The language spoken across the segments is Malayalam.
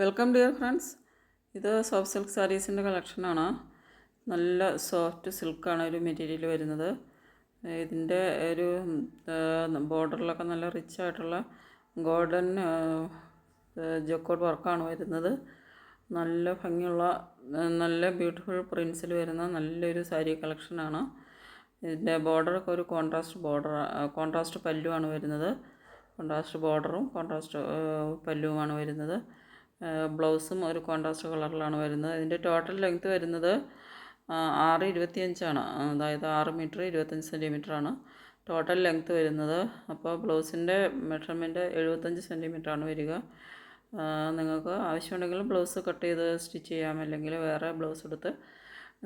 വെൽക്കം ഡിയർ ഫ്രണ്ട്സ് ഇത് സോഫ്റ്റ് സിൽക്ക് സാരീസിന്റെ കളക്ഷനാണ് നല്ല സോഫ്റ്റ് സിൽക്കാണ് ഒരു മെറ്റീരിയൽ വരുന്നത്. ഇതിന്റെ ഒരു ബോർഡറിലൊക്കെ നല്ല റിച്ച് ആയിട്ടുള്ള ഗോൾഡൻ ജക്കോട്ട് വർക്കാണ് വരുന്നത്. നല്ല ഭംഗിയുള്ള നല്ല ബ്യൂട്ടിഫുൾ പ്രിൻസിൽ വരുന്ന നല്ലൊരു സാരി കളക്ഷനാണ് ഇതിന്റെ ബോർഡറൊക്കെ ഒരു കോൺട്രാസ്റ്റ് ബോർഡർ കോൺട്രാസ്റ്റ് പല്ലുവാണ് വരുന്നത്. കോൺട്രാസ്റ്റ് ബോർഡറും കോൺട്രാസ്റ്റ് പല്ലുവുമാണ് വരുന്നത്. ബ്ലൗസും ഒരു കോൺട്രാസ്റ്റ് കളറിലാണ് വരുന്നത്. ഇതിന്റെ ടോട്ടൽ ലെങ്ത്ത് വരുന്നത് ആറ് ഇരുപത്തിയഞ്ചാണ്. അതായത് ആറ് മീറ്റർ ഇരുപത്തഞ്ച് സെന്റിമീറ്റർ ആണ് ടോട്ടൽ ലെങ്ത്ത് വരുന്നത്. അപ്പോൾ ബ്ലൗസിന്റെ മെഷർമെന്റ് എഴുപത്തഞ്ച് സെന്റിമീറ്റർ ആണ് വരിക നിങ്ങൾക്ക് ആവശ്യമുണ്ടെങ്കിൽ ബ്ലൗസ് കട്ട് ചെയ്ത് സ്റ്റിച്ച് ചെയ്യാം. അല്ലെങ്കിൽ വേറെ ബ്ലൗസ് എടുത്ത്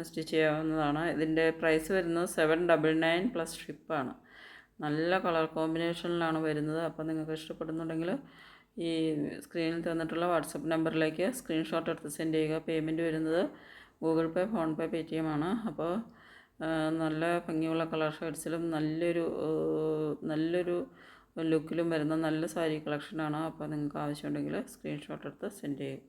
സ്റ്റിച്ച് ചെയ്യാവുന്നതാണ്. ഇതിന്റെ പ്രൈസ് വരുന്നത് സെവൻ ഡബിൾ നയൻ പ്ലസ് ഷിപ്പാണ്. നല്ല കളർ കോമ്പിനേഷനിലാണ് വരുന്നത്. അപ്പോൾ നിങ്ങൾക്ക് ഇഷ്ടപ്പെടുന്നുണ്ടെങ്കിൽ ഈ സ്ക്രീനിൽ തന്നിട്ടുള്ള വാട്സപ്പ് നമ്പറിലേക്ക് സ്ക്രീൻഷോട്ട് എടുത്ത് സെൻഡ് ചെയ്യുക. പേയ്മെന്റ് വരുന്നത് Google Pay PhonePe T M ആണ് അപ്പോൾ നല്ല ഭംഗിയുള്ള കളർ ഷേഡ്സിലും നല്ലൊരു നല്ലൊരു ലുക്കിലും വരുന്ന നല്ല സാരി കളക്ഷനാണ്. അപ്പോൾ നിങ്ങൾക്ക് ആവശ്യമുണ്ടെങ്കിൽ സ്ക്രീൻഷോട്ട് എടുത്ത് സെൻഡ് ചെയ്യും